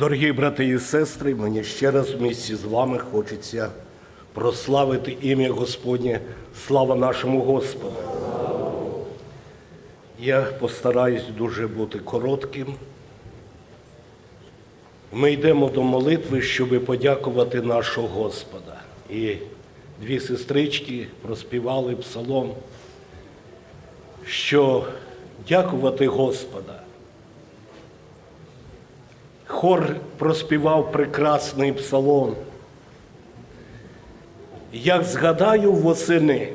Дорогі брати і сестри, мені ще раз в місті з вами хочеться прославити ім'я Господнє. Слава нашому Господу. Я постараюсь дуже бути коротким. Ми йдемо до молитви, щоб подякувати нашого Господа. І дві сестрички проспівали псалом, що дякувати Господа. Хор проспівав прекрасний псалом. Як згадаю восени,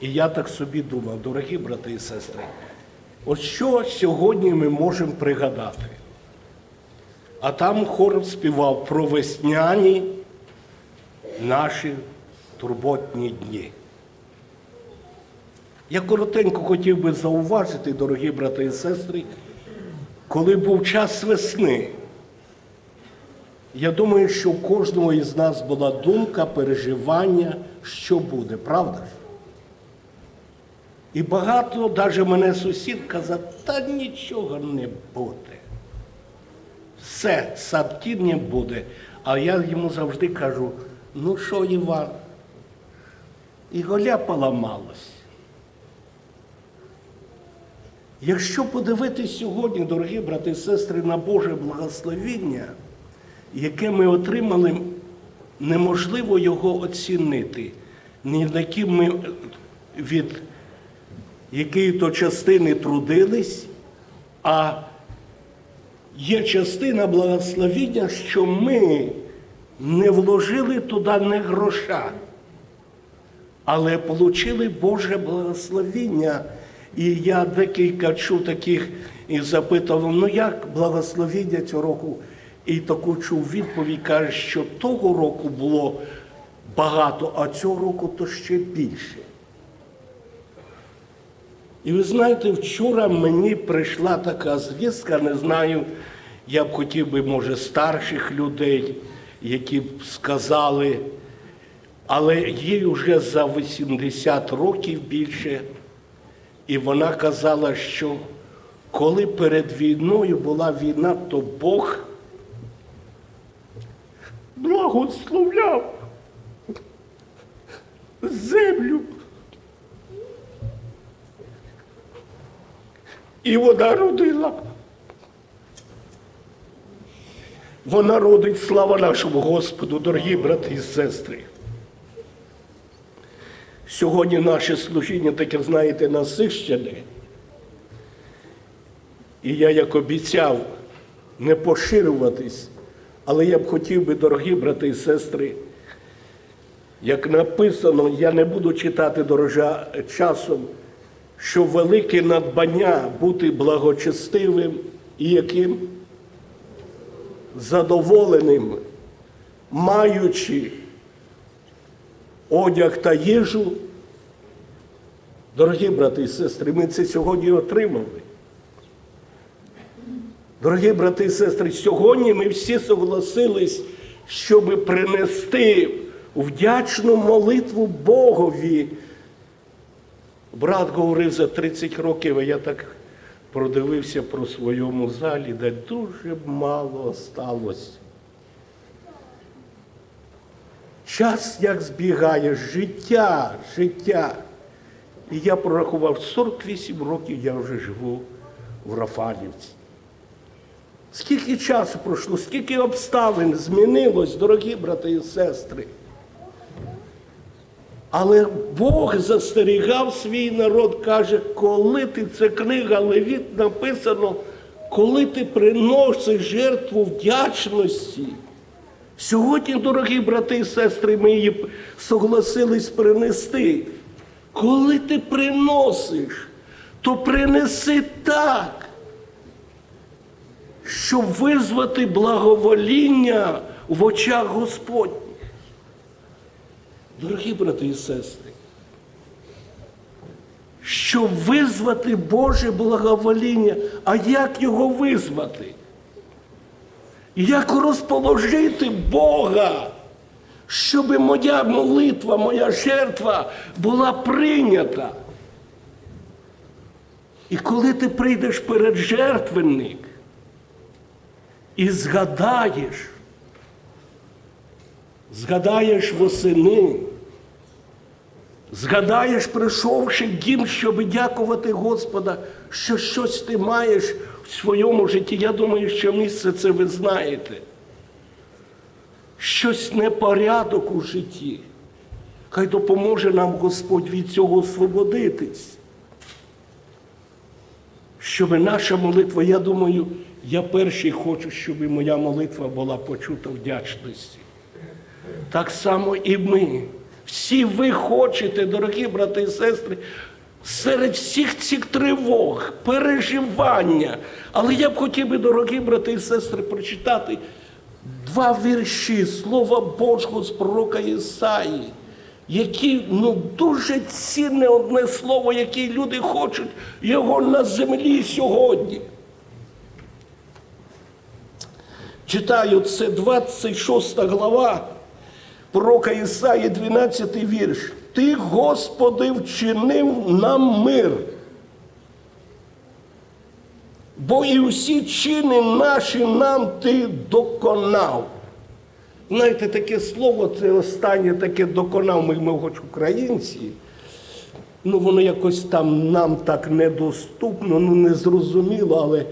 і я так собі думав, дорогі брати і сестри, от що сьогодні ми можемо пригадати? А там хор співав про весняні наші турботні дні. Я коротенько хотів би зауважити, дорогі брати і сестри, коли був час весни, я думаю, що у кожного із нас була думка, переживання, що буде, правда ж? І багато, навіть мене сусід казав, та нічого не буде. Все, саптіння буде. А я йому завжди кажу, ну що, Іван, і голя поламалась. Якщо подивитись сьогодні, дорогі брати і сестри, на Боже благословіння, яке ми отримали, неможливо його оцінити. Ні на ким ми від якої то частини трудились, а є частина благословіння, що ми не вложили туди не гроша, але отримали Боже благословіння. І я декілька чув таких і запитував, ну як благословіння цього року? І таку чув відповідь, каже, що того року було багато, а цього року то ще більше. І ви знаєте, вчора мені прийшла така звістка, не знаю, я б хотів би, може, старших людей, які б сказали, але їй вже за 80 років більше. І вона казала, що коли перед війною була війна, то Бог благословляв землю. І вона родила. Вона родить слава нашому Господу, дорогі брати і сестри. Сьогодні наше служіння таке, знаєте, насищене. І я, як обіцяв, не поширюватись, але я б хотів би, дорогі брати і сестри, як написано, я не буду читати дорожа часом, що велике надбання бути благочестивим і яким задоволеним, маючи одяг та їжу. Дорогі брати і сестри, ми це сьогодні отримали. Дорогі брати і сестри, сьогодні ми всі согласились, щоб принести вдячну молитву Богові. Брат говорив за 30 років, а я так продивився про своєму залі, де дуже мало осталось. Час як збігає, життя, життя. І я прорахував 48 років я вже живу в Рафалівці. Скільки часу пройшло, скільки обставин змінилось, дорогі брати і сестри. Але Бог застерігав свій народ, каже, коли ти, це книга Левіт написано, коли ти приносиш жертву вдячності. Сьогодні, дорогі брати і сестри, ми її согласились принести. Коли ти приносиш, то принеси так, щоб визвати благовоління в очах Господніх. Дорогі брати і сестри, щоб визвати Боже благовоління, а як його визвати? Як розположити Бога, щоб моя молитва, моя жертва була прийнята? І коли ти прийдеш перед жертвенник, і згадаєш, згадаєш восени, згадаєш, прийшовши дім, щоб дякувати Господа, що щось ти маєш в своєму житті. Я думаю, що місце це ви знаєте. Щось непорядок у житті. Хай допоможе нам Господь від цього освободитись. Щоб наша молитва, я думаю, я перший хочу, щоб і моя молитва була почута вдячності. Так само і ми. Всі ви хочете, дорогі брати і сестри, серед всіх цих тривог, переживання. Але я б хотів би, дорогі брати і сестри, прочитати два вірші Слова Божого з пророка Ісаї, які ну, дуже цінне одне слово, яке люди хочуть його на землі сьогодні. Читаю, це 26 глава пророка Ісаї, 12 вірш. Ти, Господи, вчинив нам мир. Бо і усі чини наші нам ти доконав. Знаєте, таке слово, це останнє таке доконав, ми, ми хоч українці. Ну, воно якось там нам так недоступно, ну незрозуміло, але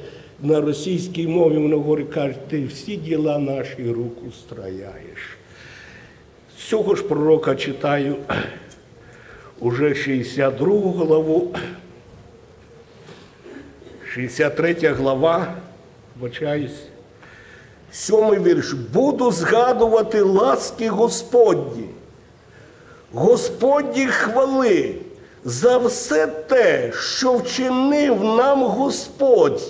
на російській мові воно говорить, каже, ти всі діла наші руку строяєш. З цього ж пророка читаю уже 62 главу. 63 глава, вибачаюсь, сьомий вірш. Буду згадувати ласки Господні, Господні хвали за все те, що вчинив нам Господь,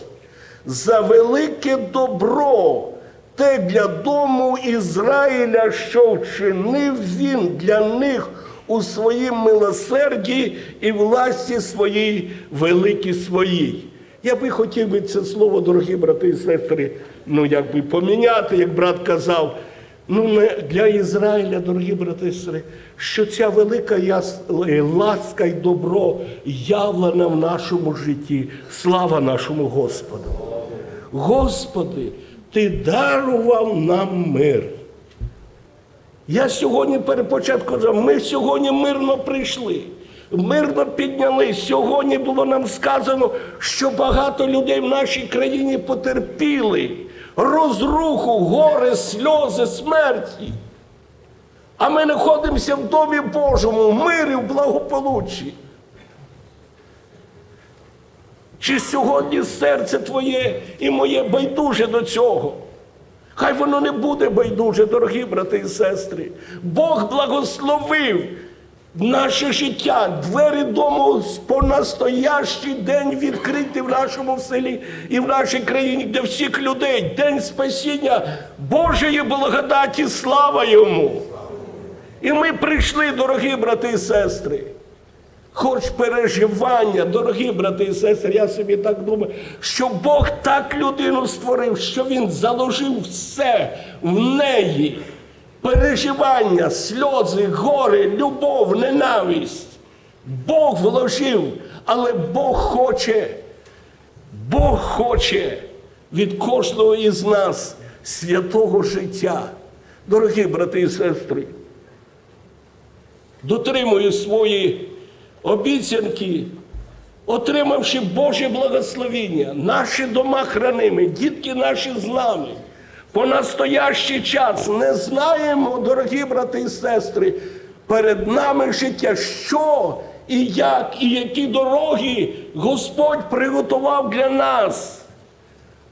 за велике добро, те для дому Ізраїля, що вчинив він для них у своїм милосерді і власті своїй великій своїй. Я би хотів би це слово, дорогі брати і сестри, ну якби поміняти, як брат казав. Ну, не для Ізраїля, дорогі брати і сестри, що ця велика яс... ласка й добро явлена в нашому житті. Слава нашому Господу. Господи, Ти дарував нам мир. Я сьогодні перед початком казав, ми сьогодні мирно прийшли, мирно піднялись. Сьогодні було нам сказано, що багато людей в нашій країні потерпіли розруху, горе, сльози, смерті. А ми знаходимося в Домі Божому, в мирі, в благополуччі. Чи сьогодні серце твоє і моє байдуже до цього? Хай воно не буде байдуже, дорогі брати і сестри. Бог благословив наше життя, двері дому по настоящий день відкриті в нашому селі і в нашій країні, де всіх людей, день спасіння Божої благодаті, слава йому. І ми прийшли, дорогі брати і сестри. Хоч переживання, дорогі брати і сестри, я собі так думаю, що Бог так людину створив, що Він заложив все в неї. Переживання, сльози, горе, любов, ненависть. Бог вложив, але Бог хоче, Бог хоче від кожного із нас святого життя. Дорогі брати і сестри, дотримую свої обіцянки, отримавши Боже благословіння, наші дома храними, дітки наші з нами. По настоящий час не знаємо, дорогі брати і сестри, перед нами життя, що і як, і які дороги Господь приготував для нас.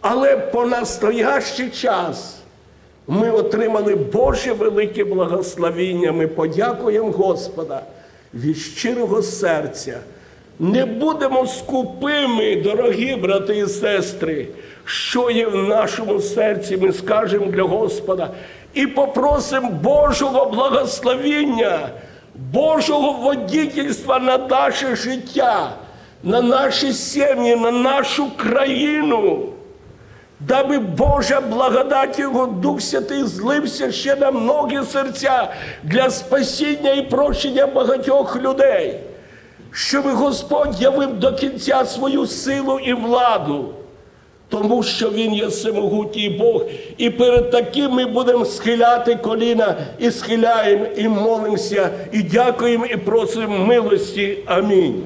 Але по настоящий час ми отримали Боже велике благословіння. Ми подякуємо Господа від щирого серця. Не будемо скупими, дорогі брати і сестри, що є в нашому серці, ми скажемо для Господа і попросимо Божого благословіння, Божого водительства на наше життя, на наші сім'ї, на нашу країну. Даби Божа благодать Його Дух Святий злився ще на многі серця для спасіння і прощення багатьох людей, щоб Господь явив до кінця свою силу і владу. тому що Він є всемогутній Бог. І перед таким ми будемо схиляти коліна і схиляємо, і молимося, і дякуємо, і просимо милості. Амінь.